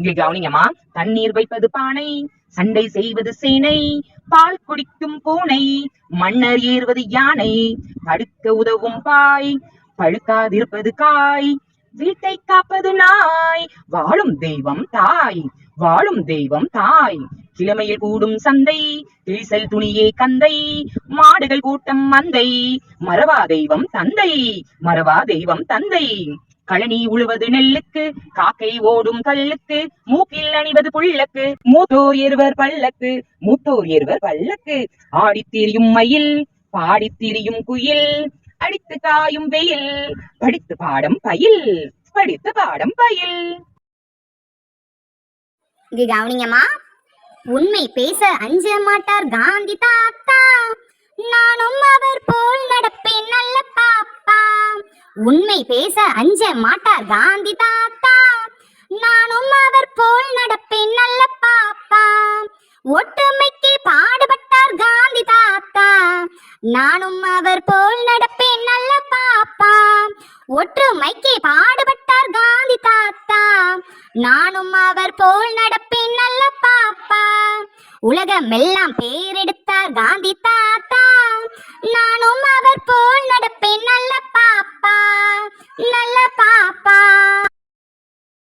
இங்கே கவனிங்கம்மா தண்ணீர் வைப்பது பானை சண்டை செய்வது சேனை பால் குடிக்கும் பூனை மன்னர் ஏறுவது யானை தடுக்க உதவும் பாய் பழுக்காதிருப்பது காய் வீட்டை காப்பது நாய் வாழும் தெய்வம் தாய் வாழும் தெய்வம் தாய் கிழமையில் கூடும் சந்தை கிழிசல் துணியே கந்தை மாடுகள் கூட்டம் மந்தை மறவா தெய்வம் தந்தை மறவா தெய்வம் தந்தை. கழனி உழுவது நெல்லுக்கு காக்கை ஓடும் கல்லுக்கு மூக்கில் அணிவது புள்ளக்கு மூத்தோர் இருவர் பல்லக்கு மூத்தோர் இருவர் பல்லக்கு. ஆடித்திரியும் மயில் பாடித் திரியும் குயில் அடித்து காயும் வெயில் படித்து பாடம் பயில் படித்து பாடம் பயில். இங்க கவனிங்கம்மா உண்மை பேச அஞ்ச மாட்டார் காந்தி தாத்தா. உண்மை பேச அஞ்ச மாட்டார் காந்தி தாத்தா. நானும் அவர் போல் நடப்பேன் நல்ல பாப்பா. ஒற்றுமைக்கு பாடுபட்டார் காந்தி தாத்தா. நானும் அவர் போல் நடப்பேன் நல்ல பாப்பா. ஒற்றுமைக்கு பாடுபட்டார் காந்தி தாத்தா. நானும் அவர் போல் நடப்பேன் நல்ல பாப்பா. உலகமெல்லாம் பேரெடுத்தார் காந்தி தாத்தா